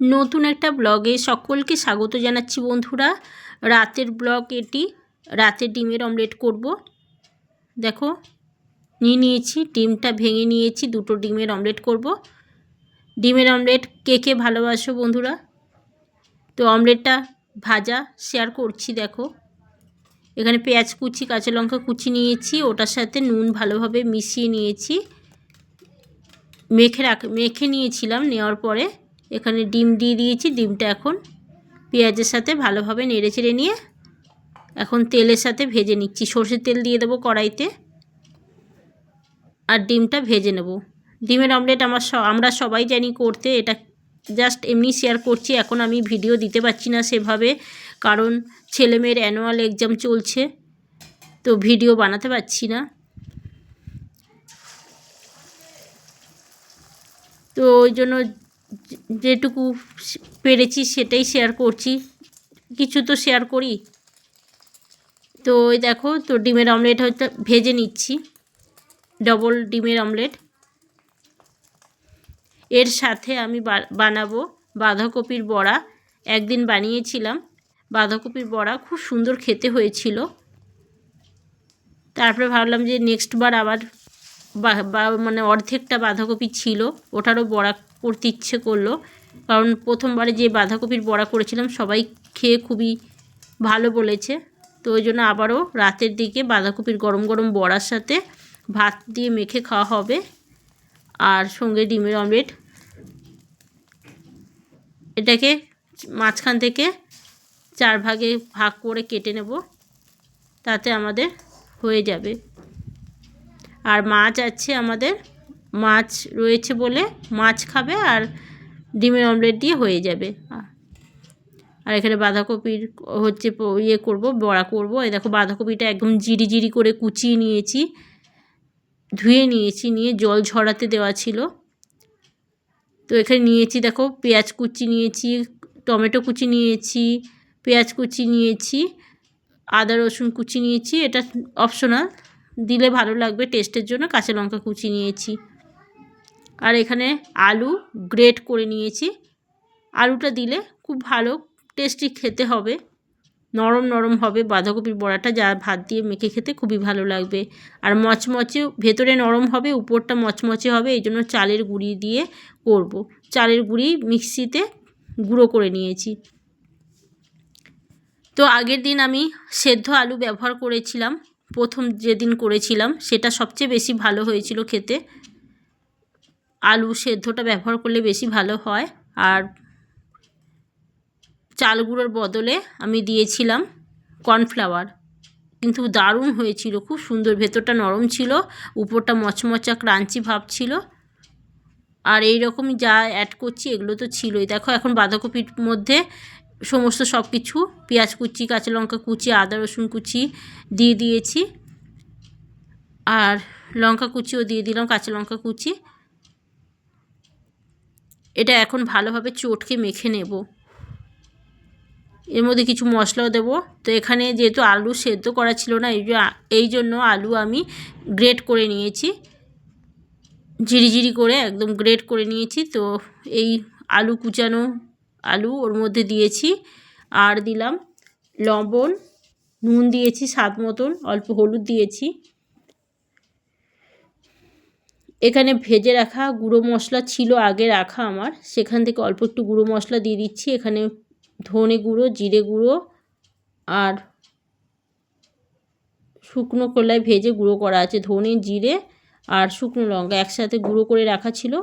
নতুন একটা ব্লগে সকলকে স্বাগত জানাচ্ছি বন্ধুরা। রাতের ব্লগ এটি। রাতে ডিমের অমলেট করব। দেখো, নিয়ে নিয়েছি, ডিমটা ভেঙে নিয়েছি, দুটো ডিমের অমলেট করব। ডিমের অমলেট কে কে ভালোবাসো বন্ধুরা? তো অমলেটটা ভাজা শেয়ার করছি, দেখো। এখানে পেঁয়াজ কুচি, কাঁচা লঙ্কা কুচি নিয়েছি, ওটার সাথে নুন ভালোভাবে মিশিয়ে নিয়েছি। মেখে রাখ, মেখে নিয়েছিলাম, নেওয়ার পরে এখানে ডিম দিয়ে দিয়েছি। ডিমটা এখন পেঁয়াজের সাথে ভালোভাবে নেড়ে চেড়ে নিয়ে এখন তেলের সাথে ভেজে নিচ্ছি। সর্ষের তেল দিয়ে দেবো কড়াইতে আর ডিমটা ভেজে নেব। ডিমের অমলেট আমার আমরা সবাই জানি করতে, এটা জাস্ট এমনি শেয়ার করছি, এখন আমি ভিডিও দিতে পারছি না সেভাবে, কারণ ছেলেমেয়ের অ্যানুয়াল এক্সাম চলছে, তো ভিডিও বানাতে পারছি না। তো ওই জন্য যেটুকু পেরেছি সেটাই শেয়ার করছি। কিছু তো শেয়ার করি। তো দেখো, তো ডিমের অমলেট হয়তো ভেজে নিচ্ছি। ডবল ডিমের অমলেট এর সাথে আমি বানাবো বাঁধাকপির বড়া। একদিন বানিয়েছিলাম, বাঁধাকপির বড়া খুব সুন্দর খেতে হয়েছিল। তারপরে ভাবলাম যে নেক্সট বার আবার মানে অর্ধেকটা বাঁধাকপি ছিল, ওটারও বড়া করতে ইচ্ছে করল। কারণ প্রথমবারে যে বাঁধাকপির বড়া করেছিলাম, সবাই খেয়ে খুবই ভালো বলেছে। তো ওই জন্য আবারও রাতের দিকে বাঁধাকপির গরম গরম বড়ার সাথে ভাত দিয়ে মেখে খাওয়া হবে। আর সঙ্গে ডিমের অমলেট। এটাকে মাঝখান থেকে চার ভাগে ভাগ করে কেটে নেব। তাতে আমাদের হয়ে যাবে। আর মাছ আছে আমাদের মাছ রয়েছে বলে মাছ খাবে আর ডিমের অমলেট দিয়ে হয়ে যাবে। আর এখানে বাঁধাকপির হচ্ছে ইয়ে করব, বড়া করব। এই দেখো বাঁধাকপিটা একদম জিরি জিরি করে কুচিয়ে নিয়েছি, ধুয়ে নিয়েছি, নিয়ে জল ঝরাতে দেওয়া ছিল। তো এখানে নিয়েছি দেখো পেঁয়াজ কুচি নিয়েছি, টমেটো কুচি নিয়েছি, পেঁয়াজ কুচি নিয়েছি, আদা রসুন কুচি নিয়েছি। এটা অপশনাল দিলে ভালো লাগবে টেস্টের জন্য কাঁচা লঙ্কা কুচি নিয়েছি। আর এখানে আলু গ্রেট করে নিয়েছি। আলুটা দিলে খুব ভালো টেস্টি খেতে হবে। নরম নরম হবে বাঁধাকপির বড়াটা যা ভাত দিয়ে মেখে খেতে খুবই ভালো লাগবে। আর মচমচে ভেতরে নরম হবে, উপরটা মচমচে হবে, এই জন্য চালের গুঁড়ি দিয়ে করব। চালের গুঁড়ি মিক্সিতে গুঁড়ো করে নিয়েছি। তো আগের দিন আমি সেদ্ধ আলু ব্যবহার করেছিলাম, প্রথম যেদিন করেছিলাম, সেটা সবচেয়ে বেশি ভালো হয়েছিল খেতে। আলু সেদ্ধটা ব্যবহার করলে বেশি ভালো হয়। আর চাল গুঁড়োর বদলে আমি দিয়েছিলাম কর্নফ্লাওয়ার। কিন্তু দারুণ হয়েছিল, খুব সুন্দর। ভেতরটা নরম ছিল, উপরটা মচমচা, ক্রাঞ্চি ভাব ছিল। আর এই রকমই যা অ্যাড করছি, এগুলো তো ছিলই। দেখো, এখন বাঁধাকপির মধ্যে সমস্ত সব কিছু পেঁয়াজ কুচি, কাঁচা লঙ্কা কুচি, আদা, রসুন কুচি দিয়ে দিয়েছি। আর লঙ্কা কুচিও দিয়ে দিলাম, কাঁচা লঙ্কা কুচি। এটা এখন ভালোভাবে চটকে মেখে নেব। এর মধ্যে কিছু মশলাও দেবো। তো এখানে যেহেতু আলু সেদ্ধ করা ছিল না, এই এই জন্য আলু আমি গ্রেট করে নিয়েছি। ঝিরিঝিরি করে একদম গ্রেট করে নিয়েছি। তো এই আলু কুচানো আলু ওর মধ্যে দিয়েছি। আর দিলাম লবণ, নুন দিয়েছি স্বাদ মতন, অল্প হলুদ দিয়েছি। এখানে ভেজে রাখা গুঁড়ো মশলা ছিল আগে রাখা আমার। সেখান থেকে অল্প একটু গুঁড়ো মশলা দিয়ে দিচ্ছি। এখানে ধনে গুঁড়ো, জিরে গুঁড়ো আর শুকনো কলায় ভেজে গুঁড়ো করা আছে। ধনে, জিরে আর শুকনো লঙ্কা একসাথে গুঁড়ো করে রাখা ছিল।